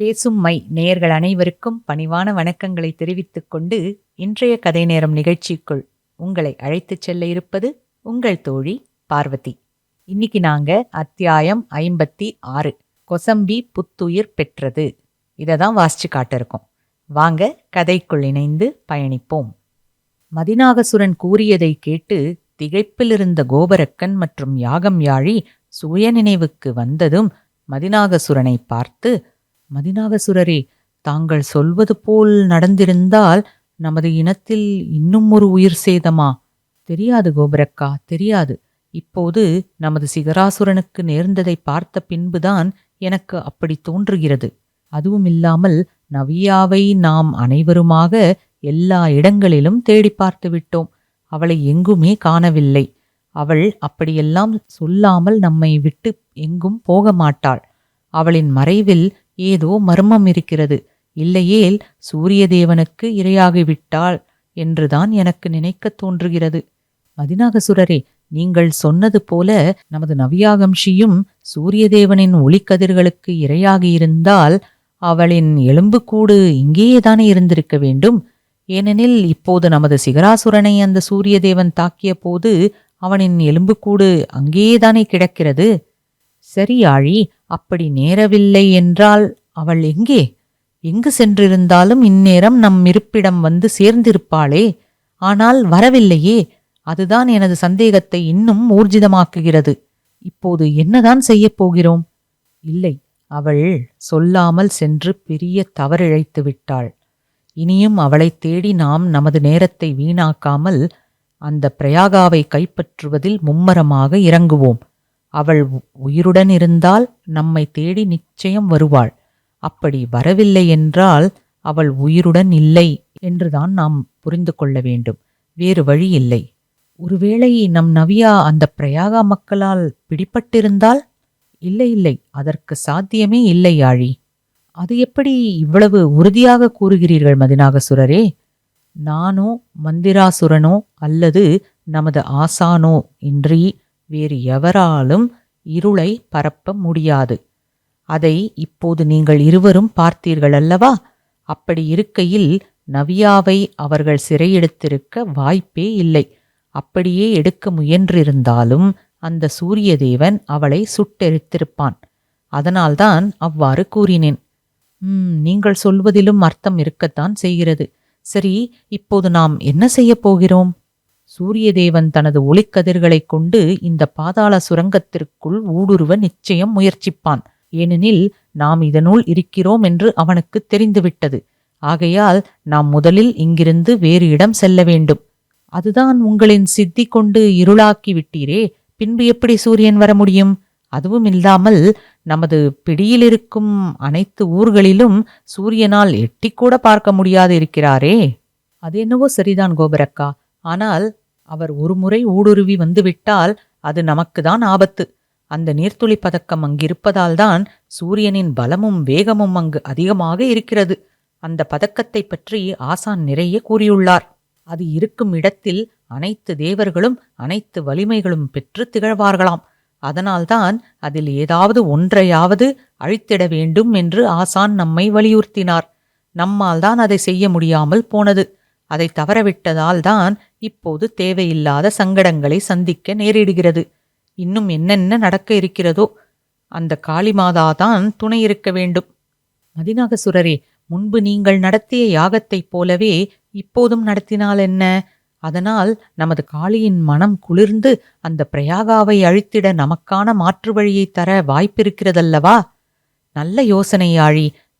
பேசும் மை நேயர்கள் அனைவருக்கும் பணிவான வணக்கங்களை தெரிவித்துக் கொண்டு இன்றைய கதை நேரம் நிகழ்ச்சிக்குள் உங்களை அழைத்துச் செல்ல இருப்பது உங்கள் தோழி பார்வதி. இன்னைக்கு நாங்க அத்தியாயம் ஐம்பத்தி ஆறு கொசம்பி புத்துயிர் பெற்றது. இதை தான் வாசிச்சு காட்டிருக்கோம் வாங்க கதைக்குள் இணைந்து பயணிப்போம். மதிநாகசுரன் கூறியதை கேட்டு திகைப்பிலிருந்த கோபரக்கன் மற்றும் யாகம் யாழி சுயநினைவுக்கு வந்ததும் மதிநாகசுரனை பார்த்து மதிநாகசுரரே தாங்கள் சொல்வது போல் நடந்திருந்தால் நமது இனத்தில் இன்னும் ஒரு உயிர் சேதமா? தெரியாது கோபுரக்கா தெரியாது. இப்போது நமது சிகராசுரனுக்கு நேர்ந்ததை பார்த்த பின்புதான் எனக்கு அப்படி தோன்றுகிறது. அதுவும் இல்லாமல் நவியாவை நாம் அனைவருமாக எல்லா இடங்களிலும் தேடி பார்த்து விட்டோம். அவளை எங்குமே காணவில்லை. அவள் அப்படியெல்லாம் சொல்லாமல் நம்மை விட்டு எங்கும் போக மாட்டாள். அவளின் மறைவில் ஏதோ மர்மம் இருக்கிறது. இல்லையேல் சூரியதேவனுக்கு இரையாகிவிட்டாள் என்றுதான் எனக்கு நினைக்கத் தோன்றுகிறது. மதிநாகசுரரே நீங்கள் சொன்னது போல நமது நவியாகம்ஷியும் சூரியதேவனின் ஒளிக்கதிர்களுக்கு இரையாகியிருந்தால் அவளின் எலும்புக்கூடு இங்கேயேதானே இருந்திருக்க வேண்டும். ஏனெனில் இப்போது நமது சிகராசுரனை அந்த சூரியதேவன் தாக்கிய போது அவனின் எலும்புக்கூடு அங்கேயேதானே கிடக்கிறது. சரியாழி அப்படி நேரவில்லை என்றால் அவள் எங்கே? எங்கு சென்றிருந்தாலும் இந்நேரம் நம் இருப்பிடம் வந்து சேர்ந்திருப்பாளே. ஆனால் வரவில்லையே. அதுதான் எனது சந்தேகத்தை இன்னும் ஊர்ஜிதமாக்குகிறது. இப்போது என்னதான் செய்யப் போகிறோம்? இல்லை அவள் சொல்லாமல் சென்று பெரிய தவறிழைத்து விட்டாள். இனியும் அவளைத் தேடி நாம் நமது நேரத்தை வீணாக்காமல் அந்த பிரயாகாவை கைப்பற்றுவதில் மும்மரமாக இறங்குவோம். அவள் உயிருடன் இருந்தால் நம்மை தேடி நிச்சயம் வருவாள். அப்படி வரவில்லை என்றால் அவள் உயிருடன் இல்லை என்றுதான் நாம் புரிந்து கொள்ள வேண்டும். வேறு வழி இல்லை. ஒருவேளை நம் நவியா அந்த பிரயாகா மக்களால் பிடிபட்டிருந்தால்? இல்லை இல்லை. அதற்கு சாத்தியமே இல்லை யாழி அது எப்படி இவ்வளவு உறுதியாக கூறுகிறீர்கள் மதிநாகசுரரே? நானோ மந்திராசுரனோ அல்லது நமது ஆசானோ இன்றி வேறு எவராலும் இருளை பரப்ப முடியாது. அதை இப்போது நீங்கள் இருவரும் பார்த்தீர்கள் அல்லவா? அப்படி இருக்கையில் நவியாவை அவர்கள் சிறையெடுத்திருக்க வாய்ப்பே இல்லை. அப்படியே எடுக்க முயன்றிருந்தாலும் அந்த சூரியதேவன் அவளை சுட்டெரித்திருப்பான். அதனால்தான் அவ்வாறு கூறினேன். நீங்கள் சொல்வதிலும் அர்த்தம் இருக்கத்தான் செய்கிறது. சரி இப்போது நாம் என்ன செய்யப் போகிறோம்? சூரியதேவன் தனது ஒளிக்கதிர்களைக் கொண்டு இந்த பாதாள சுரங்கத்திற்குள் ஊடுருவ நிச்சயம் முயற்சிப்பான். ஏனெனில் நாம் இதனுள் இருக்கிறோம் என்று அவனுக்கு தெரிந்துவிட்டது. ஆகையால் நாம் முதலில் இங்கிருந்து வேறு இடம் செல்ல வேண்டும். அதுதான் உங்களின் சித்தி கொண்டு இருளாக்கி விட்டீரே. பின்பு எப்படி சூரியன் வர முடியும்? அதுவும் இல்லாமல் நமது பிடியில் இருக்கும் அனைத்து ஊர்களிலும் சூரியனால் எட்டிக்கூட பார்க்க முடியாது இருக்கிறாரே அது என்னவோ சரிதான் கோபரக்கா. ஆனால் அவர் ஒருமுறை ஊடுருவி வந்துவிட்டால் அது நமக்குதான் ஆபத்து. அந்த நீர்த்துளி பதக்கம் அங்கிருப்பதால்தான் சூரியனின் பலமும் வேகமும் அங்கு அதிகமாக இருக்கிறது. அந்த பதக்கத்தை பற்றி ஆசான் நிறைய கூறியுள்ளார். அது இருக்கும் இடத்தில் அனைத்து தேவர்களும் அனைத்து வலிமைகளும் பெற்று திகழ்வார்களாம். அதனால்தான் அதில் ஏதாவது ஒன்றையாவது அழித்திட வேண்டும் என்று ஆசான் நம்மை வலியுறுத்தினார். நம்மால் தான் அதை செய்ய முடியாமல் போனது. அதை தவறவிட்டதால் தான் இப்போது தேவையில்லாத சங்கடங்களை சந்திக்க நேரிடுகிறது. இன்னும் என்னென்ன நடக்க இருக்கிறதோ அந்த காளிமாதா தான் துணை இருக்க வேண்டும். மதிநாகசுரரே முன்பு நீங்கள் நடத்திய யாகத்தைப் போலவே இப்போதும் நடத்தினால் என்ன? அதனால் நமது காளியின் மனம் குளிர்ந்து அந்த பிரயாகாவை அழித்திட நமக்கான மாற்று வழியை தர வாய்ப்பிருக்கிறதல்லவா? நல்ல யோசனை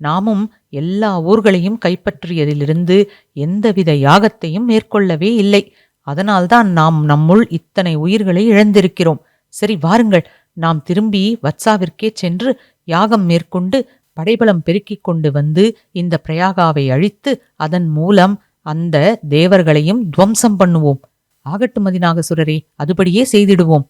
நாமும் எல்லா ஊர்களையும் கைப்பற்றியதிலிருந்து எந்தவித யாகத்தையும் மேற்கொள்ளவே இல்லை. அதனால்தான் நாம் நம்முள் இத்தனை உயிர்களை இழந்திருக்கிறோம். சரி வாருங்கள். நாம் திரும்பி வத்சாவிற்கே சென்று யாகம் மேற்கொண்டு படைபலம் பெருக்கிக் கொண்டு வந்து இந்த பிரயாகாவை அழித்து அதன் மூலம் அந்த தேவர்களையும் துவம்சம் பண்ணுவோம். ஆகட்டு மதிநாகசுரரே அதுபடியே செய்திடுவோம்.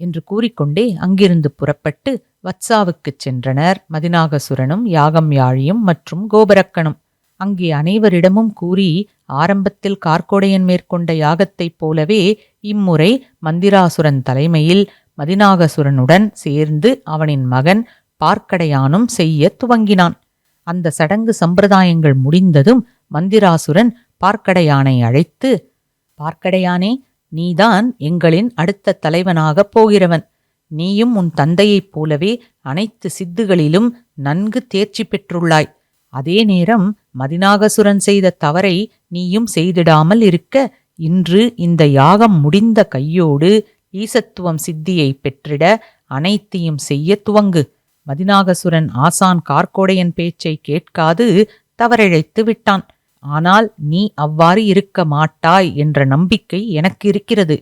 என்று கூறிக்கொண்டே அங்கிருந்து புறப்பட்டு வத்சாவுக்குச் சென்றனர். மதிநாகசுரனும் யாகம் யாழியும் மற்றும் கோபரக்கனும். அங்கே அனைவரிடமும் கூறி ஆரம்பத்தில் கார்க்கோடையன் மேற்கொண்ட யாகத்தைப் போலவே இம்முறை மந்திராசுரன் தலைமையில் மதிநாகசுரனுடன் சேர்ந்து அவனின் மகன் பார்க்கடையானும் செய்ய துவங்கினான். அந்த சடங்கு சம்பிரதாயங்கள் முடிந்ததும் மந்திராசுரன் பார்க்கடையானை அழைத்து பார்க்கடையானே நீதான் எங்களின் அடுத்த தலைவனாகப் போகிறவன். நீயும் உன் தந்தையைப் போலவே அனைத்து சித்துகளிலும் நன்கு தேர்ச்சி பெற்றுள்ளாய். அதே நேரம் மதிநாகசுரன் செய்த தவறை நீயும் செய்திடாமல் இருக்க இன்று இந்த யாகம் முடிந்த கையோடு ஈசத்துவம் சித்தியை பெற்றிட அனைத்தையும் செய்ய துவங்கு. மதிநாகசுரன் ஆசான் கார்கோடையன் பேச்சை கேட்காது தவறிழைத்து விட்டான். ஆனால் நீ அவ்வாறு இருக்க மாட்டாய் என்ற நம்பிக்கை எனக்கு இருக்கிறது.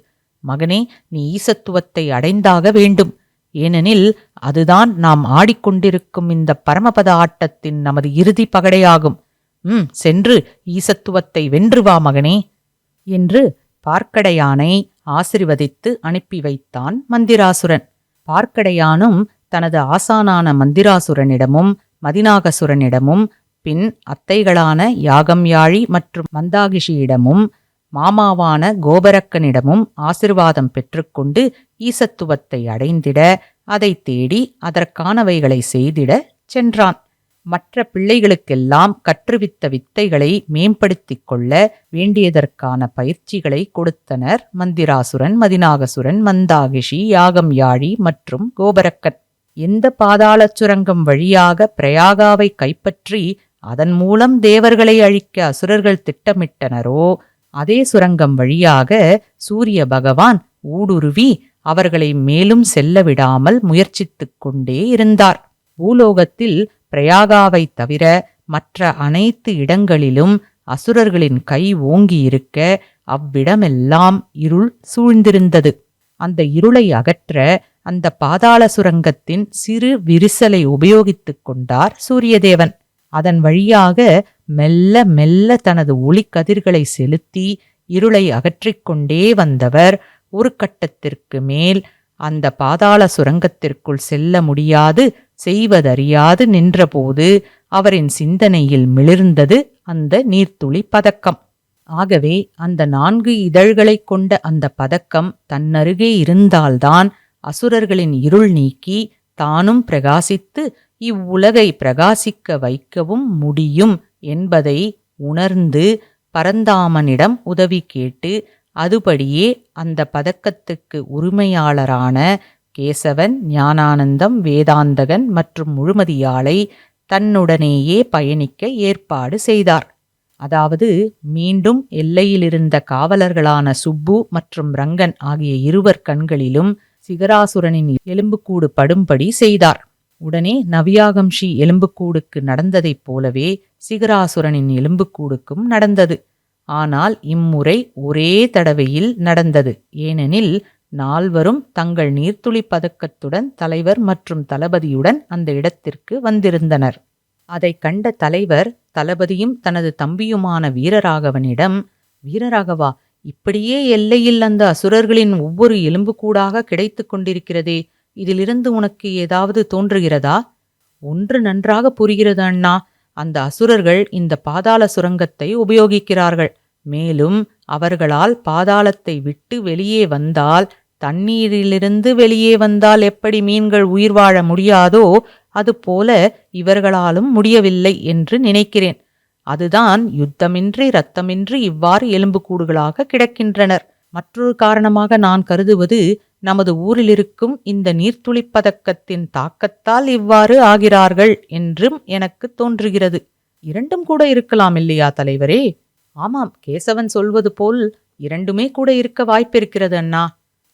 மகனே நீ ஈசத்துவத்தை அடைந்தாக வேண்டும். ஏனெனில் அதுதான் நாம் ஆடிக்கொண்டிருக்கும் இந்த பரமபத ஆட்டத்தின் நமது இறுதி பகடையாகும். ம் சென்று ஈசத்துவத்தை வென்று வா மகனே என்று பார்க்கடையானை ஆசிர்வதித்து அனுப்பி வைத்தான் மந்திராசுரன். பார்க்கடையானும் தனது ஆசானான மந்திராசுரனிடமும் மதினாகசுரனிடமும் பின் அத்தைகளான யாகம்யாழி மற்றும் மந்தாகிஷியிடமும் மாமாவான கோபரக்கனிடமும் ஆசிர்வாதம் பெற்றுக்கொண்டு ஈசத்துவத்தை அடைந்திட அதை தேடி அதற்கானவைகளை செய்திட சென்றான். மற்ற பிள்ளைகளுக்கெல்லாம் கற்றுவித்த வித்தைகளை மேம்படுத்திக் கொள்ள வேண்டியதற்கான பயிற்சிகளை கொடுத்தனர் மந்திராசுரன் மதினாகசுரன் மந்தாகிஷி யாகம் யாழி மற்றும் கோபரக்கன். எந்த பாதாளச் சுரங்கம் வழியாக பிரயாகாவை கைப்பற்றி அதன் மூலம் தேவர்களை அழிக்க அசுரர்கள் திட்டமிட்டனரோ அதே சுரங்கம் வழியாக சூரிய பகவான் ஊடுருவி அவர்களை மேலும் செல்ல விடாமல் முயற்சித்துக் கொண்டே இருந்தார். பூலோகத்தில் பிரயாகாவை தவிர மற்ற அனைத்து இடங்களிலும் அசுரர்களின் கை ஓங்கியிருக்க அவ்விடமெல்லாம் இருள் சூழ்ந்திருந்தது. அந்த இருளை அகற்ற அந்த பாதாள சுரங்கத்தின் சிறு விரிசலை உபயோகித்துக் கொண்டார் சூரியதேவன். அதன் வழியாக மெல்ல மெல்ல தனது ஒளிக்கதிர்களை செலுத்தி இருளை அகற்றிக்கொண்டே வந்தவர். ஒரு கட்டத்திற்கு மேல் அந்த பாதாள சுரங்கத்திற்குள் செல்ல முடியாது செய்வதறியாது நின்றபோது அவரின் சிந்தனையில் மிளிர்ந்தது அந்த நீர்த்துளி பதக்கம். ஆகவே அந்த நான்கு இதழ்களைக் கொண்ட அந்த பதக்கம் தன்னருகே இருந்தால்தான் அசுரர்களின் இருள் நீக்கி தானும் பிரகாசித்து இவ்வுலகை பிரகாசிக்க வைக்கவும் முடியும் என்பதை உணர்ந்து பரந்தாமனிடம் உதவி கேட்டு அதுபடியே அந்த பதக்கத்துக்கு உரிமையாளரான கேசவன் ஞானானந்தம் வேதாந்தகன் மற்றும் முழுமதியாளை தன்னுடனேயே பயணிக்க ஏற்பாடு செய்தார். அதாவது மீண்டும் எல்லையிலிருந்த காவலர்களான சுப்பு மற்றும் ரங்கன் ஆகிய இருவர் கண்களிலும் சிகராசுரனின் எலும்புக்கூடு படும்படி செய்தார். உடனே நவியாகம்ஷி எலும்புக்கூடுக்கு நடந்ததைப் போலவே சிகராசுரனின் எலும்புக்கூடுக்கும் நடந்தது. ஆனால் இம்முறை ஒரே தடவையில் நடந்தது. ஏனெனில் நால்வரும் தங்கள் நீர்த்துளி பதக்கத்துடன் தலைவர் மற்றும் தளபதியுடன் அந்த இடத்திற்கு வந்திருந்தனர். அதை கண்ட தலைவர் தளபதியும் தனது தம்பியுமான வீரராகவனிடம் வீரராகவா இப்படியே எல்லையில் அந்த அசுரர்களின் ஒவ்வொரு எலும்புக்கூடாக கிடைத்துக் கொண்டிருக்கிறதே. இதிலிருந்து உனக்கு ஏதாவது தோன்றுகிறதா? ஒன்று நன்றாக புரிகிறது அண்ணா. அந்த அசுரர்கள் இந்த பாதாள சுரங்கத்தை உபயோகிக்கிறார்கள். மேலும் அவர்களால் பாதாளத்தை விட்டு வெளியே வந்தால் தண்ணீரிலிருந்து வெளியே வந்தால் எப்படி மீன்கள் உயிர் வாழ முடியாதோ அதுபோல இவர்களாலும் முடியவில்லை என்று நினைக்கிறேன். அதுதான் யுத்தமின்றி இரத்தமின்றி இவ்வாறு எலும்புக்கூடுகளாக கிடக்கின்றனர். மற்றொரு காரணமாக நான் கருதுவது நமது ஊரில் இருக்கும் இந்த நீர்த்துளிப் பதக்கத்தின் தாக்கத்தால் இவ்வாறு ஆகிறார்கள் என்றும் எனக்கு தோன்றுகிறது. இரண்டும் கூட இருக்கலாம் இல்லையா தலைவரே? ஆமாம் கேசவன் சொல்வது போல் இரண்டுமே கூட இருக்க வாய்ப்பிருக்கிறது அண்ணா.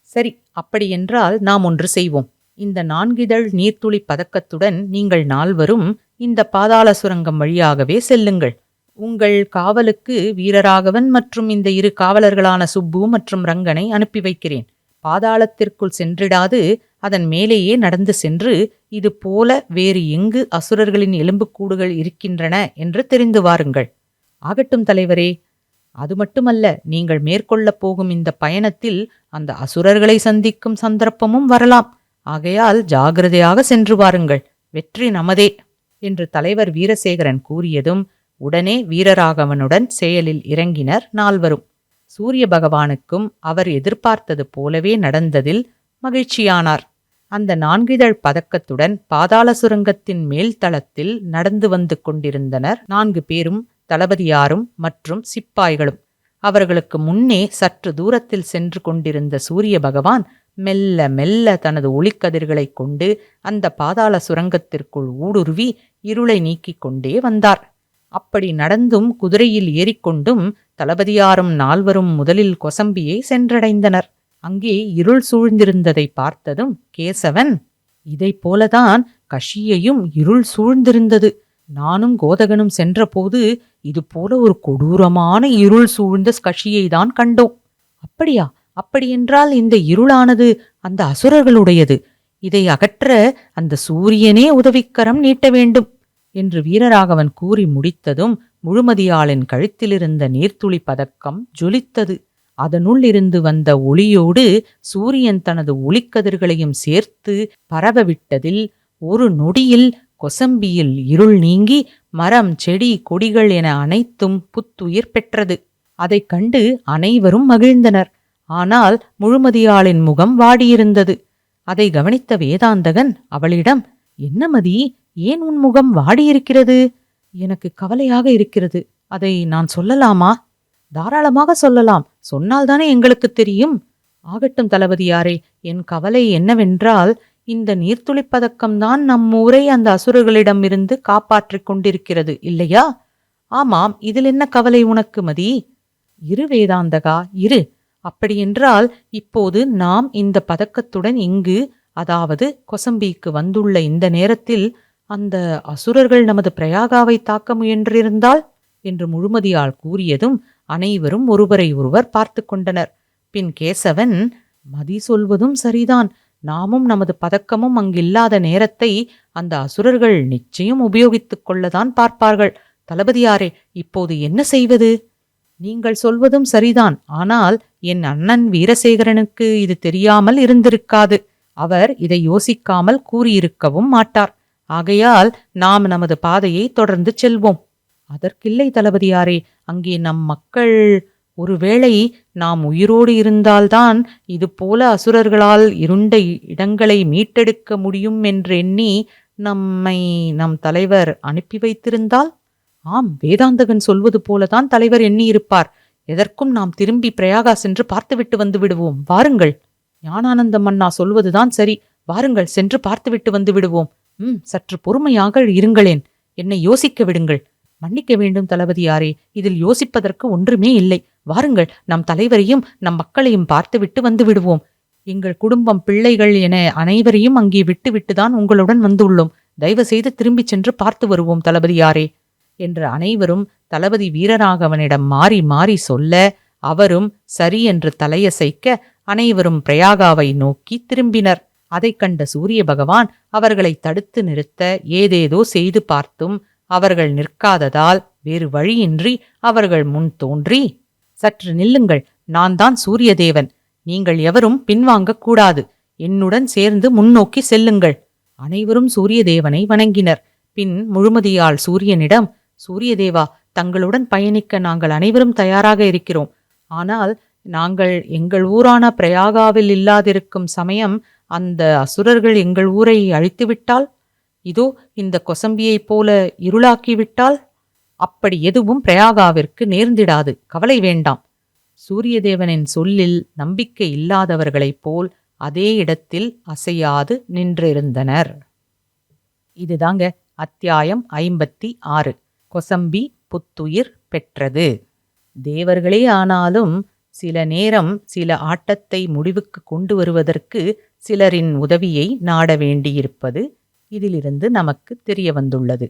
சரி அப்படியென்றால் நாம் ஒன்று செய்வோம். இந்த நான்கிதழ் நீர்த்துளி பதக்கத்துடன் நீங்கள் நால்வரும் இந்த பாதாள சுரங்கம் வழியாகவே செல்லுங்கள். உங்கள் காவலுக்கு வீரராகவன் மற்றும் இந்த இரு காவலர்களான சுப்பு மற்றும் ரங்கனை அனுப்பி வைக்கிறேன். பாதாளத்திற்குள் சென்றிடாது அதன் மேலேயே நடந்து சென்று இது போல வேறு எங்கு அசுரர்களின் எலும்புக்கூடுகள் இருக்கின்றன என்று தெரிந்து வாருங்கள். ஆகட்டும் தலைவரே அது மட்டுமல்ல நீங்கள் மேற்கொள்ளப் போகும் இந்த பயணத்தில் அந்த அசுரர்களை சந்திக்கும் சந்தர்ப்பமும் வரலாம். ஆகையால் ஜாகிரதையாக சென்று வாருங்கள். வெற்றி நமதே என்று தலைவர் வீரசேகரன் கூறியதும் உடனே வீரராகவனுடன் செயலில் இறங்கினர் நால்வரும். சூரிய பகவானுக்கும் அவர் எதிர்பார்த்தது போலவே நடந்ததில் மகிழ்ச்சியானார். அந்த நான்கிதழ் பதக்கத்துடன் பாதாள சுரங்கத்தின் மேல் தளத்தில் நடந்து வந்து கொண்டிருந்தனர் நான்கு பேரும் தளபதியாரும் மற்றும் சிப்பாய்களும். அவர்களுக்கு முன்னே சற்று தூரத்தில் சென்று கொண்டிருந்த சூரிய பகவான் மெல்ல மெல்ல தனது ஒளிக்கதிர்களைக் கொண்டு அந்த பாதாள சுரங்கத்திற்குள் ஊடுருவி இருளை நீக்கிக் கொண்டே வந்தார். அப்படி நடந்தும் குதிரையில் ஏறிக்கொண்டும் தளபதியாரும் நால்வரும் முதலில் கொசம்பியை சென்றடைந்தனர். அங்கே இருள் சூழ்ந்திருந்ததை பார்த்ததும் கேசவன் இதைப் போலதான் கஷியையும் இருள் சூழ்ந்திருந்தது. நானும் கோதகனும் சென்றபோது இது போல ஒரு கொடூரமான இருள் சூழ்ந்த கஷியை தான் கண்டோம். அப்படியா? அப்படியென்றால் இந்த இருளானது அந்த அசுரர்களுடையது. இதை அகற்ற அந்த சூரியனே உதவிக்கரம் நீட்ட வேண்டும். என்று வீரராகவன் கூறி முடித்ததும் முழுமதியாளின் கழுத்திலிருந்த நீர்த்துளி பதக்கம் ஜொலித்தது. அதனுள் இருந்து வந்த ஒளியோடு சூரியன் தனது ஒளிக்கதிர்களையும் சேர்த்து பரவவிட்டதில் ஒரு நொடியில் கொசம்பியில் இருள் நீங்கி மரம் செடி கொடிகள் என அனைத்தும் புத்துயிர் பெற்றது. அதைக் கண்டு அனைவரும் மகிழ்ந்தனர். ஆனால் முழுமதியாளின் முகம் வாடியிருந்தது. அதை கவனித்த வேதாந்தகன் அவளிடம் என்ன மதி ஏன் உன் முகம் வாடியிருக்கிறது? எனக்கு கவலையாக இருக்கிறது. அதை நான் சொல்லலாமா? தாராளமாக சொல்லலாம். சொன்னால்தானே எங்களுக்கு தெரியும். ஆகட்டும் தளபதியாரே என் கவலை என்னவென்றால் இந்த நீர்த்துளிப்பதக்கம்தான் நம் ஊரை அந்த அசுரர்களிடமிருந்து காப்பாற்றிக் கொண்டிருக்கிறது இல்லையா? ஆமாம் இதில் என்ன கவலை உனக்கு மதி? இரு வேதாந்தகா இரு. அப்படியென்றால் இப்போது நாம் இந்த பதக்கத்துடன் இங்கு அதாவது கொசம்பிக்கு வந்துள்ள இந்த நேரத்தில் அந்த அசுரர்கள் நமது பிரயாகாவை தாக்க முயன்றிருந்தால்? என்று முழுமதியால் கூறியதும் அனைவரும் ஒருவரை ஒருவர் பார்த்து கொண்டனர். பின் கேசவன் மதி சொல்வதும் சரிதான். நாமும் நமது பதக்கமும் அங்கில்லாத நேரத்தை அந்த அசுரர்கள் நிச்சயம் உபயோகித்துக் கொள்ளதான் பார்ப்பார்கள். தளபதியாரே இப்போது என்ன செய்வது? நீங்கள் சொல்வதும் சரிதான். ஆனால் என் அண்ணன் வீரசேகரனுக்கு இது தெரியாமல் இருந்திருக்காது. அவர் இதை யோசிக்காமல் கூறியிருக்கவும் மாட்டார். ஆகையால் நாம் நமது பாதையை தொடர்ந்து செல்வோம். அதற்கில்லை தளபதியாரே அங்கே நம் மக்கள். ஒருவேளை நாம் உயிரோடு இருந்தால்தான் இது போல அசுரர்களால் இருண்ட இடங்களை மீட்டெடுக்க முடியும் என்றெண்ணி நம்மை நம் தலைவர் அனுப்பி வைத்திருந்தால்? ஆம் வேதாந்தகன் சொல்வது போலதான் தலைவர் எண்ணியிருப்பார். எதற்கும் நாம் திரும்பி பிரயாகா சென்று பார்த்துவிட்டு வந்து விடுவோம். வாருங்கள். ஞானானந்த மன்னா சொல்வதுதான் சரி. வாருங்கள் சென்று பார்த்துவிட்டு வந்து விடுவோம். ம் சற்று பொறுமையாக இருங்களேன். என்னை யோசிக்க விடுங்கள். மன்னிக்க வேண்டும் தளபதியாரே. இதில் யோசிப்பதற்கு ஒன்றுமே இல்லை. வாருங்கள் நம் தலைவரையும் நம் மக்களையும் பார்த்துவிட்டு வந்து விடுவோம். எங்கள் குடும்பம் பிள்ளைகள் என அனைவரையும் அங்கே விட்டுவிட்டுதான் உங்களுடன் வந்துள்ளோம். தயவு செய்து திரும்பிச் சென்று பார்த்து வருவோம் தளபதியாரே. என்று அனைவரும் தளபதி வீரராகவனிடம் மாறி மாறி சொல்ல அவரும் சரி என்று தலையசைக்க அனைவரும் பிரயாகாவை நோக்கி திரும்பினர். அதைக் கண்ட சூரிய பகவான் அவர்களை தடுத்து நிறுத்த ஏதேதோ செய்து பார்த்தும் அவர்கள் நிற்காததால் வேறு வழியின்றி அவர்கள் முன் தோன்றி சற்று நில்லுங்கள் நான் தான் சூரியதேவன். நீங்கள் எவரும் பின்வாங்கக் கூடாது. என்னுடன் சேர்ந்து முன்னோக்கி செல்லுங்கள். அனைவரும் சூரியதேவனை வணங்கினர். பின் முழுமதியால் சூரியனிடம் சூரியதேவா தங்களுடன் பயணிக்க நாங்கள் அனைவரும் தயாராக இருக்கிறோம். ஆனால் நாங்கள் எங்கள் ஊரான பிரயாகாவில் இல்லாதிருக்கும் சமயம் அந்த அசுரர்கள் எங்கள் ஊரை அழித்துவிட்டால்? இதோ இந்த கொசம்பியைப் போல இருளாக்கிவிட்டால்? அப்படி எதுவும் பிரயாகாவிற்கு நேர்ந்திடாது கவலை வேண்டாம். சூரியதேவனின் சொல்லில் நம்பிக்கை இல்லாதவர்களைப் போல் அதே இடத்தில் அசையாது நின்றிருந்தனர். இதுதாங்க அத்தியாயம் ஐம்பத்தி ஆறு. கொசம்பி புத்துயிர் பெற்றது. தேவர்களே ஆனாலும் சில நேரம் சில ஆட்டத்தை முடிவுக்கு கொண்டு வருவதற்கு சிலரின் உதவியை நாட வேண்டியிருப்பது இதிலிருந்து நமக்கு தெரிய வந்துள்ளது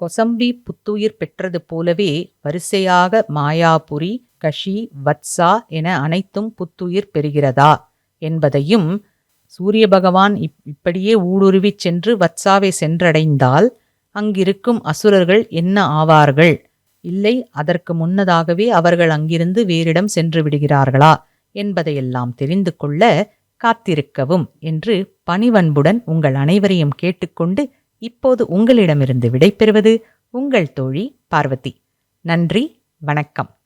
கொசம்பி புத்துயிர் பெற்றது போலவே வரிசையாக மாயாபுரி கஷி வத்சா என அனைத்தும் புத்துயிர் பெறுகிறதா என்பதையும் சூரிய பகவான் இப் இப்படியே ஊடுருவிச் சென்று வத்சாவை சென்றடைந்தால் அங்கிருக்கும் அசுரர்கள் என்ன ஆவார்கள்? இல்லை அதற்கு முன்னதாகவே அவர்கள் அங்கிருந்து வேறிடம் சென்று விடுகிறார்களா என்பதையெல்லாம் தெரிந்து கொள்ள காத்திருக்கவும் என்று பணிவன்புடன் உங்கள் அனைவரையும் கேட்டுக்கொண்டு இப்போது உங்களிடமிருந்து விடைபெறுவது உங்கள் தோழி பார்வதி. நன்றி வணக்கம்.